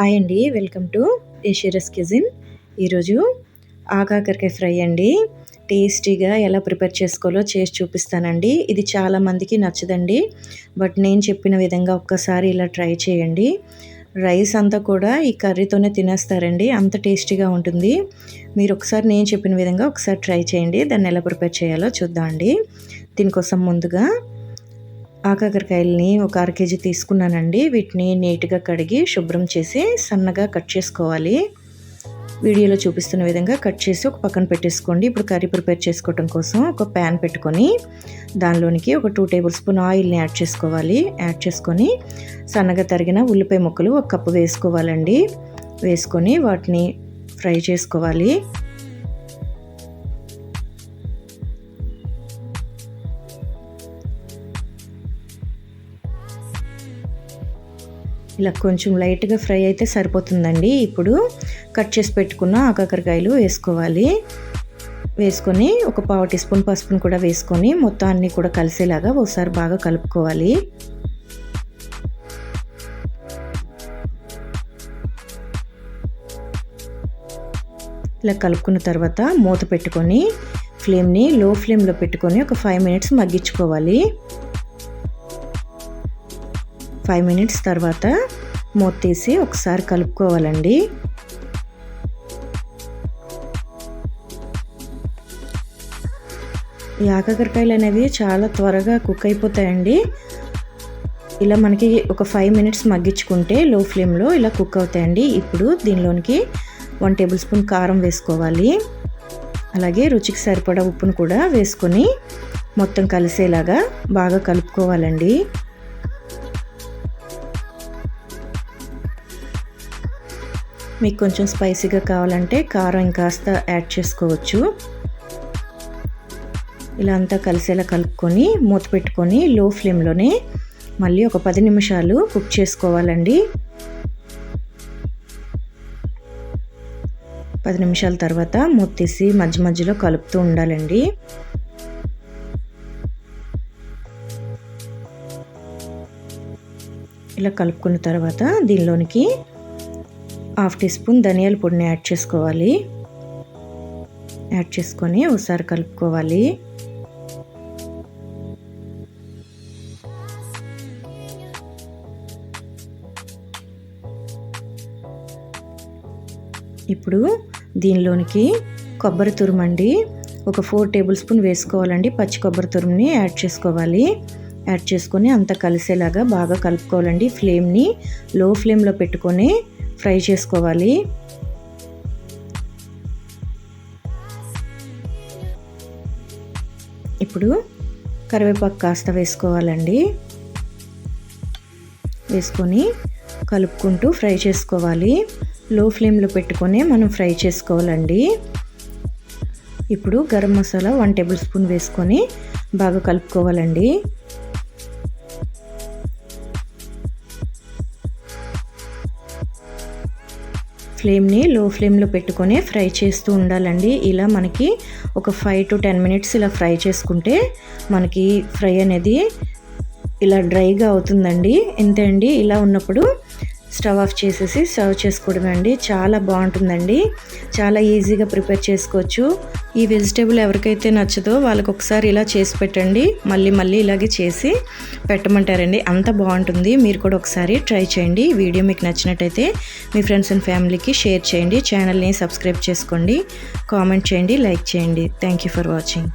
Hi అండి welcome to ఏషియరస్ కిజిన్ ఈరోజు ఆకాకరకాయ fry అండి. టేస్టీగా ఎలా ప్రిపేర్ చేసుకోవాలో చేసి చూపిస్తానండి. ఇది చాలామందికి నచ్చదండి. బట్ నేను చెప్పిన విధంగా ఒక్కసారి ఇలా ట్రై చేయండి. రైస్ అంతా కూడా ఈ కర్రీతోనే తినేస్తారండి. అంత టేస్టీగా ఉంటుంది. మీరు ఒకసారి నేను చెప్పిన విధంగా ఒకసారి ట్రై చేయండి. దాన్ని ఎలా ప్రిపేర్ చేయాలో చూద్దామండి. దీనికోసం ముందుగా ఆకాకరకాయలని ఒక అర కేజీ తీసుకున్నానండి. వీటిని నీట్గా కడిగి శుభ్రం చేసి సన్నగా కట్ చేసుకోవాలి. వీడియోలో చూపిస్తున్న విధంగా కట్ చేసి ఒక పక్కన పెట్టేసుకోండి. ఇప్పుడు కర్రీ ప్రిపేర్ చేసుకోవటం కోసం ఒక ప్యాన్ పెట్టుకొని దానిలోనికి ఒక టూ టేబుల్ స్పూన్ ఆయిల్ని యాడ్ చేసుకోవాలి. యాడ్ చేసుకొని సన్నగా తరిగిన ఉల్లిపాయ ముక్కలు ఒక కప్పు వేసుకోవాలండి. వేసుకొని వాటిని ఫ్రై చేసుకోవాలి. ఇలా కొంచెం లైట్గా ఫ్రై అయితే సరిపోతుందండి. ఇప్పుడు కట్ చేసి పెట్టుకున్న ఆకాకరకాయలు వేసుకోవాలి. వేసుకొని ఒక పావు టీ స్పూన్ పసుపును కూడా వేసుకొని మొత్తం అన్నీ కూడా కలిసేలాగా ఒకసారి బాగా కలుపుకోవాలి. ఇలా కలుపుకున్న తర్వాత మూత పెట్టుకొని ఫ్లేమ్ని లో ఫ్లేమ్లో పెట్టుకొని ఒక ఫైవ్ మినిట్స్ మగ్గించుకోవాలి. ఫైవ్ మినిట్స్ తర్వాత మూత తీసి ఒకసారి కలుపుకోవాలండి. ఈ ఆకాకరకాయలు అనేవి చాలా త్వరగా కుక్ అయిపోతాయండి. ఇలా మనకి ఒక ఫైవ్ మినిట్స్ మగ్గించుకుంటే లో ఫ్లేమ్లో ఇలా కుక్ అవుతాయండి. ఇప్పుడు దీనిలోనికి వన్ టేబుల్ స్పూన్ కారం వేసుకోవాలి. అలాగే రుచికి సరిపడా ఉప్పును కూడా వేసుకొని మొత్తం కలిసేలాగా బాగా కలుపుకోవాలండి. మీకు కొంచెం స్పైసీగా కావాలంటే కారం ఇంకాస్త యాడ్ చేసుకోవచ్చు. ఇలా అంతా కలిసేలా కలుపుకొని మూత పెట్టుకొని లో ఫ్లేమ్లోనే మళ్ళీ ఒక పది నిమిషాలు కుక్ చేసుకోవాలండి. పది నిమిషాల తర్వాత మూత తీసి మధ్య మధ్యలో కలుపుతూ ఉండాలండి. ఇలా కలుపుకున్న తర్వాత దీనిలోనికి హాఫ్ టీ స్పూన్ ధనియాల పొడిని యాడ్ చేసుకోవాలి. యాడ్ చేసుకొని ఒకసారి కలుపుకోవాలి. ఇప్పుడు దీనిలోనికి కొబ్బరి తురుమండి ఒక ఫోర్ టేబుల్ స్పూన్ వేసుకోవాలండి. పచ్చి కొబ్బరి తురుముని యాడ్ చేసుకోవాలి. యాడ్ చేసుకొని అంతా కలిసేలాగా బాగా కలుపుకోవాలండి. ఫ్లేమ్ని లో ఫ్లేమ్లో పెట్టుకొని ఫ్రై చేసుకోవాలి. ఇప్పుడు కరివేపాకు కాస్త వేసుకోవాలండి. వేసుకొని కలుపుకుంటూ ఫ్రై చేసుకోవాలి. లో ఫ్లేమ్లో పెట్టుకొని మనం ఫ్రై చేసుకోవాలండి. ఇప్పుడు garam masala one tablespoon వేసుకొని బాగా కలుపుకోవాలండి. ఫ్లేమ్ని లో ఫ్లేమ్లో పెట్టుకొని ఫ్రై చేస్తూ ఉండాలండి. ఇలా మనకి ఒక ఫైవ్ టు టెన్ మినిట్స్ ఇలా ఫ్రై చేసుకుంటే మనకి ఫ్రై అనేది ఇలా డ్రైగా అవుతుందండి. ఎంతే అండి. ఇలా ఉన్నప్పుడు స్టవ్ ఆఫ్ చేసేసి సర్వ్ చేసుకోవడమే అండి. చాలా బాగుంటుందండి. చాలా ఈజీగా ప్రిపేర్ చేసుకోవచ్చు. ఈ వెజిటేబుల్ ఎవరికైతే నచ్చదో వాళ్ళకి ఒకసారి ఇలా చేసి పెట్టండి. మళ్ళీ మళ్ళీ ఇలాగే చేసి పెట్టమంటారండి. అంత బాగుంటుంది. మీరు కూడా ఒకసారి ట్రై చేయండి. వీడియో మీకు నచ్చినట్టయితే మీ ఫ్రెండ్స్ అండ్ ఫ్యామిలీకి షేర్ చేయండి. ఛానల్ని సబ్స్క్రైబ్ చేసుకోండి. కామెంట్ చేయండి. లైక్ చేయండి. Thank you for watching.